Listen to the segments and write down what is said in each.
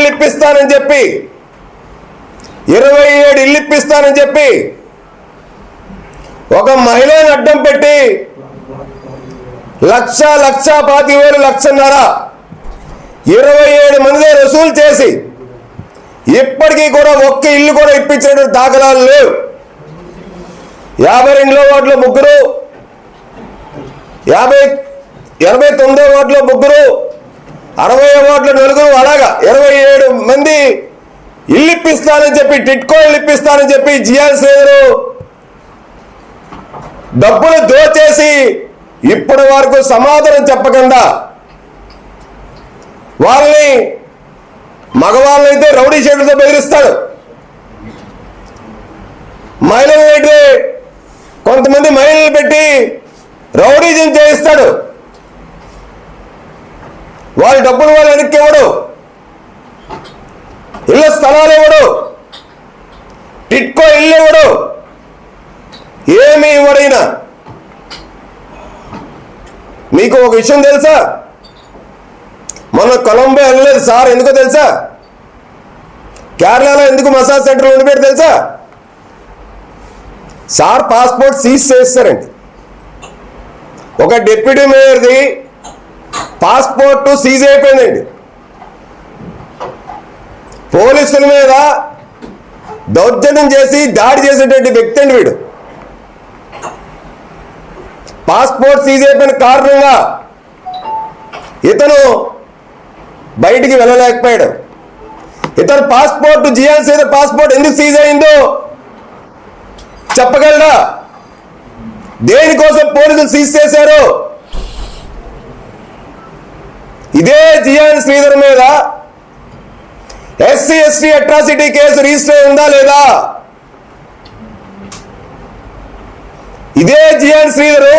ఇళ్ళు ఇప్పిస్తానని చెప్పి. ఇరవై ఏడు ఇల్లు ఇప్పిస్తానని చెప్పి. ఒక మహిళను అడ్డం పెట్టి లక్ష లక్ష పాతి వేలు లక్షన్నర ఇరవై ఏడు మంది వసూలు చేసి ఇప్పటికీ కూడా ఒక్క ఇల్లు కూడా ఇప్పించిన దాఖలాలు లేవు. యాభై రెండులో వాటిలో ముగ్గురు యాభై ఎనభై తొమ్మిదో వార్డులో ముగ్గురు అరవై ఓట్ల నలుగురు అలాగా. ఇరవై ఏడు మంది ఇల్లు ఇప్పిస్తానని చెప్పి టిట్కో ఇల్లు ఇప్పిస్తానని చెప్పి జియాల్ సేదరు డబ్బులు దోచేసి ఇప్పటి వరకు సమాధానం చెప్పకుండా వాళ్ళని మగవాళ్ళనైతే రౌడీ షీట్లతో బెదిరిస్తాడు. మహిళలను అయితే కొంతమంది మహిళలు పెట్టి రౌడీజం చేయిస్తాడు. వాళ్ళ డబ్బులు వాళ్ళు వెనక్కి ఇవ్వడు ఇళ్ళ స్థలాలు ఇవ్వడు. టిట్కో ఇల్లు ఇవ్వడు. ఏమి ఇవ్వడైనా మీకు ఒక విషయం తెలుసా? మొన్న కొలంబో వెళ్ళలేదు సార్ ఎందుకో తెలుసా? కేరళలో ఎందుకు మసాజ్ సెంటర్ ఉండిపోయాడు తెలుసా? సార్ పాస్పోర్ట్ సీజ్ చేస్తారండి. ఒక డిప్యూటీ మేయర్ది పాస్పోర్ట్ సీజ్ అయిపోయిందండి. పోలీసుల మీద దౌర్జన్యం చేసి దాడి చేసేటువంటి వ్యక్తి అండి వీడు. పాస్పోర్ట్ సీజ్ అయిపోయిన కారణంగా ఇతను బయటికి వెళ్ళలేకపోయాడు. ఇతను పాస్పోర్ట్ జియాల్సి పాస్పోర్ట్ ఎందుకు సీజ్ అయిందో చెప్పగలరా? దేనికోసం పోలీసులు సీజ్ చేశారు? ఇదే జియాన్ శ్రీధర్ మీద SC ST atrocity case register ఉందా లేదా? ఇదే జియాన్ శ్రీధరు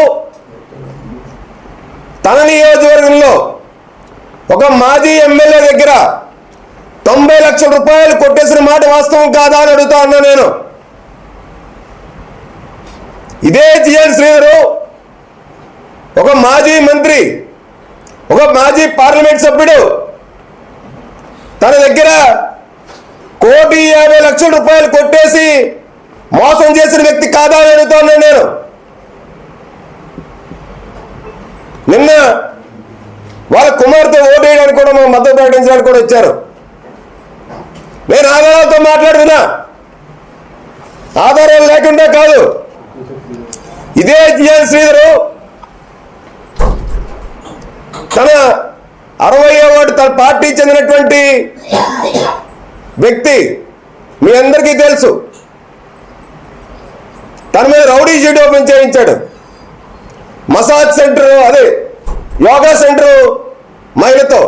తన నియోజకవర్గంలో ఒక మాజీ ఎమ్మెల్యే దగ్గర తొంభై లక్షల రూపాయలు కొట్టేసిన మాట వాస్తవం కాదా అని అడుగుతా అన్నా నేను. ఇదే జిఎన్ శ్రీధరు ఒక మాజీ మంత్రి ఒక మాజీ పార్లమెంట్ సభ్యుడు తన దగ్గర కోటి యాభై లక్షల రూపాయలు కొట్టేసి మోసం చేసిన వ్యక్తి కాదా అని అడుగుతున్నాను నేను. నిన్న వాళ్ళ కుమార్తె ఓటు వేయడానికి కూడా మా మద్దతు ప్రకటించడానికి కూడా వచ్చారు. నేను ఆధారాలతో మాట్లాడుతున్నా. ఆధారాలు లేకుండా కాదు. ఇదే జిఎన్ శ్రీధరు తన అరవై వాడు తన పార్టీ చెందినటువంటి వ్యక్తి మీ అందరికీ తెలుసు. తన మీద రౌడీ షీట్ ఓపెన్ చేయించాడు. మసాజ్ సెంటర్ అదే యోగా సెంటర్ మహిళతో.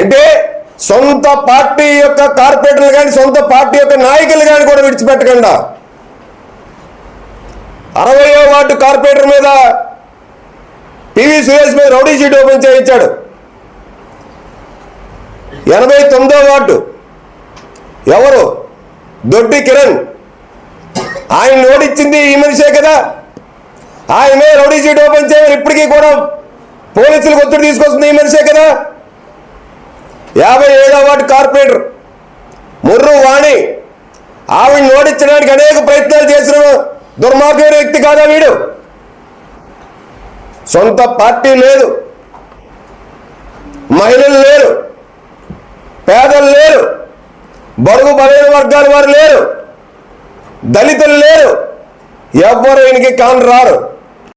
అంటే సొంత పార్టీ యొక్క కార్పొరేటర్లు కానీ సొంత పార్టీ యొక్క నాయకులు కానీ కూడా విడిచిపెట్టకుండా అరవయో వార్డు కార్పొరేటర్ మీద పివి సురేష్ మీద రౌడీ షీట్ ఓపెన్ చేయించాడు. ఎనభై తొమ్మిదో వార్డు. ఎవరు? దొడ్డి కిరణ్. ఆయన ఓడిచ్చింది ఈ మనిషే కదా. ఆయన మీద రౌడీ షీట్ ఓపెన్ చేయమని ఇప్పటికీ కూడా పోలీసులకు ఒత్తిడి తీసుకొస్తుంది ఈ మనిషే కదా. యాభై ఏడో వార్డు కార్పొరేటర్ ముర్రు వాణి. ఆవిడని ఓడించడానికి అనేక ప్రయత్నాలు చేసిన దుర్మార్గమైన వ్యక్తి కాదా వీడు? సొంత పార్టీ లేదు. మహిళలు లేరు. పేదలు లేరు. బడుగు బలైన వర్గాల వారు లేరు. దళితులు లేరు. ఎవ్వరు ఈయనకి కాని రారు